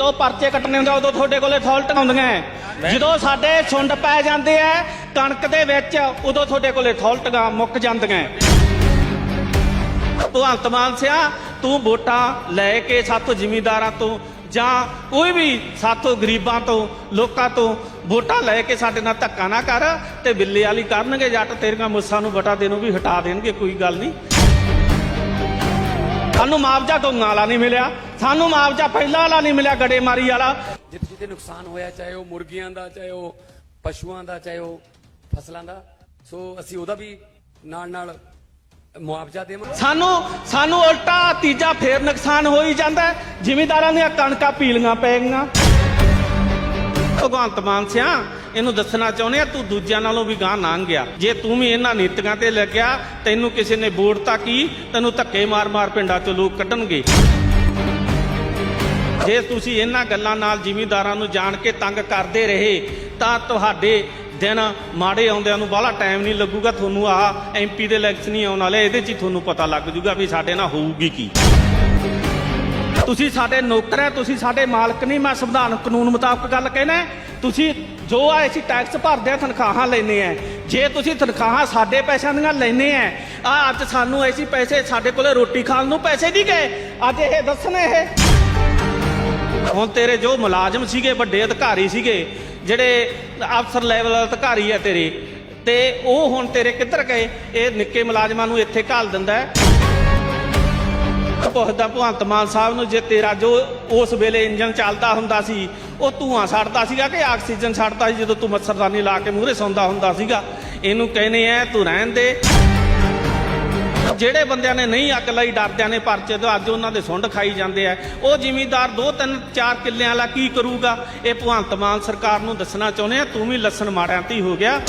ਜਦੋਂ ਪਰਚੇ ਕੱਟਣੇ ਹੁੰਦੇ ਉਦੋਂ ਤੁਹਾਡੇ ਕੋਲੇ ਫਾਲਟ ਆਉਂਦੀਆਂ ਹੈ। ਜਦੋਂ ਸਾਡੇ ਸੁੰਡ ਪੈ ਜਾਂਦੇ ਆ ਕਣਕ ਦੇ ਵਿੱਚ ਉਦੋਂ ਤੁਹਾਡੇ ਕੋਲੇ ਫਾਲਟਾਂ ਮੁੱਕ ਜਾਂਦੀਆਂ। ਭਗਵੰਤ ਮਾਨ ਸਿਆ ਤੂੰ ਵੋਟਾਂ ਲੈ ਕੇ ਸਾਥੋਂ ਜ਼ਿਮੀਂਦਾਰਾਂ ਤੋਂ ਜਾਂ ਕੋਈ ਵੀ ਸਾਥੋਂ ਗਰੀਬਾਂ ਤੋਂ ਲੋਕਾਂ ਤੋਂ ਵੋਟਾਂ ਲੈ ਕੇ ਸਾਡੇ ਨਾਲ ਧੱਕਾ ਨਾ ਕਰ ਤੇ ਬਿੱਲੇ ਵਾਲੀ ਕਰਨਗੇ ਜੱਟ ਤੇਰੀਆਂ ਮੁੱਸਾਂ ਨੂੰ ਵਟਾ ਦੇ ਨੂੰ ਵੀ ਹਟਾ ਦੇਣਗੇ ਕੋਈ ਗੱਲ ਨਹੀਂ ਸਾਨੂੰ ਮੁਆਵਜ਼ਾ ਦੋਨਾਂ ਵਾਲਾ ਨਹੀਂ ਮਿਲਿਆ ਸਾਨੂੰ ਮੁਆਵਜ਼ਾ ਪਹਿਲਾਂ ਵਾਲਾ ਨਹੀਂ ਮਿਲਿਆ ਗੜੇਮਾਰੀ ਵਾਲਾ। ਜਿੱਥੇ ਜਿੱਥੇ ਨੁਕਸਾਨ ਹੋਇਆ ਚਾਹੇ ਉਹ ਮੁਰਗੀਆਂ ਦਾ ਚਾਹੇ ਉਹ ਪਸ਼ੂਆਂ ਦਾ ਚਾਹੇ ਉਹ ਫਸਲਾਂ ਦਾ। ਸੋ ਅਸੀਂ ਉਹਦਾ ਵੀ ਨਾਲ ਨਾਲ ਮੁਆਵਜ਼ਾ ਦੇਵਾਂਗੇ। ਸਾਨੂੰ ਸਾਨੂੰ ਉਲਟਾ ਤੀਜਾ ਫੇਰ ਨੁਕਸਾਨ ਹੋ ਹੀ ਜਾਂਦਾ। ਜ਼ਿਮੀਂਦਾਰਾਂ ਦੀਆਂ ਕਣਕਾਂ ਪੀਲੀਆਂ ਪੈ ਗਈਆਂ। ਭਗਵੰਤ ਮਾਨ ਸਿਆ ਇਹਨੂੰ ਦੱਸਣਾ ਚਾਹੁੰਦੇ ਆ, ਤੂੰ ਦੂਜਿਆਂ ਨਾਲੋਂ ਵੀ ਗਾਂ ਲੰਘ ਗਿਆ ਜੇ ਤੂੰ ਵੀ ਇਹਨਾਂ ਨੀਤੀਆਂ ਤੇ ਲੱਗਿਆ, ਤੈਨੂੰ ਕਿਸੇ ਨੇ ਵੋਟ ਤਾਂ ਕੀ? ਤੈਨੂੰ ਧੱਕੇ ਮਾਰ-ਮਾਰ ਪਿੰਡਾਂ ਚੋਂ ਲੋਕ ਕੱਢਣਗੇ। ਜੇ ਤੁਸੀਂ ਇਹਨਾਂ ਗੱਲਾਂ ਨਾਲ ਜ਼ਿਮੀਂਦਾਰਾਂ ਨੂੰ ਜਾਣ ਕੇ ਤੰਗ ਕਰਦੇ ਰਹੇ, ਤਾਂ ਤੁਹਾਡੇ ਦਿਨ ਮਾੜੇ ਆਉਂਦਿਆਂ ਨੂੰ ਬਾਹਲਾ ਟਾਈਮ ਨਹੀਂ ਲੱਗੂਗਾ ਤੁਹਾਨੂੰ। ਆ ਐਮਪੀ ਦੇ ਇਲੈਕਸ਼ਨ ਹੀ ਆਉਣ ਵਾਲੇ, ਇਹਦੇ 'ਚ ਹੀ ਤੁਹਾਨੂੰ ਪਤਾ ਲੱਗ ਜੂਗਾ ਵੀ ਸਾਡੇ ਨਾਲ ਹੋਊਗੀ ਕੀ। ਤੁਸੀਂ ਸਾਡੇ ਨੌਕਰ ਹੈ, ਤੁਸੀਂ ਸਾਡੇ ਮਾਲਕ ਨਹੀਂ, ਮੈਂ ਸੰਵਿਧਾਨ ਕਾਨੂੰਨ ਮੁਤਾਬਕ ਗੱਲ ਕਹਿਣਾ ਤੁਸੀਂ ਜੋ ਆ ਅਸੀਂ ਟੈਕਸ ਭਰਦੇ ਆ, ਤਨਖਾਹਾਂ ਲੈਨੇ ਆ। ਜੇ ਤੁਸੀਂ ਤਨਖਾਹਾਂ ਸਾਡੇ ਪੈਸਿਆਂ ਦੀਆਂ ਲੈਨੇ ਆ ਆ ਅੱਜ ਸਾਨੂੰ ਐਸੀ ਪੈਸੇ, ਸਾਡੇ ਕੋਲੇ ਰੋਟੀ ਖਾਣ ਨੂੰ ਪੈਸੇ ਨਹੀਂ ਗਏ। ਅੱਜ ਇਹ ਦੱਸਣ ਇਹ। ਹੁਣ ਤੇਰੇ ਜੋ ਮੁਲਾਜ਼ਮ ਸੀਗੇ, ਵੱਡੇ ਅਧਿਕਾਰੀ ਸੀਗੇ, ਜਿਹੜੇ ਅਫਸਰ ਲੈਵਲ ਅਧਿਕਾਰੀ ਆ ਤੇਰੇ, ਤੇ ਉਹ ਹੁਣ ਤੇਰੇ ਕਿੱਧਰ ਗਏ? ਇਹ ਨਿੱਕੇ ਮੁਲਾਜ਼ਮਾਂ ਨੂੰ ਇੱਥੇ ਘਾਲ ਦਿੰਦਾ ਹੈ। ਪੁੱਛਦਾ ਭਗਵੰਤ ਮਾਨ ਸਾਹਿਬ ਨੂੰ ਜੇ ਤੇਰਾ ਜੋ ਉਸ ਵੇਲੇ ਇੰਜਨ ਚੱਲਦਾ ਹੁੰਦਾ ਸੀ, ਉਹ ਧੂਆਂ ਛੱਡਦਾ ਸੀਗਾ ਕਿ ਆਕਸੀਜਨ ਛੱਡਦਾ ਸੀ ਜਦੋਂ ਤੂੰ ਮੱਛਰਦਾਨੀ ਲਾ ਕੇ ਮੂਹਰੇ ਸੌਂਦਾ ਹੁੰਦਾ ਸੀਗਾ? ਇਹਨੂੰ ਕਹਿੰਦੇ ਐ ਤੂੰ ਰਹਿਣ ਦੇ। ਜਿਹੜੇ ਬੰਦਿਆਂ ਨੇ ਨਹੀਂ ਅੱਗ ਲਈ, ਡਰਦਿਆਂ ਨੇ ਪਰਚੇ ਤੋਂ ਅੱਜ ਉਹਨਾਂ ਦੇ ਸੁੰਡ ਖਾਈ ਜਾਂਦੇ ਆ। ਉਹ ਜ਼ਿਮੀਂਦਾਰ ਦੋ, ਤਿੰਨ, ਚਾਰ ਕਿੱਲਿਆਂ ਵਾਲਾ ਕੀ ਕਰੂਗਾ? ਇਹ ਭਗਵੰਤ ਮਾਨ ਸਰਕਾਰ ਨੂੰ ਦੱਸਣਾ ਚਾਹੁੰਦੇ ਆ, ਤੂੰ ਵੀ ਲੱਸਣ ਮਾੜਿਆਂ ਤੇ ਹੀ ਹੋ ਗਿਆ।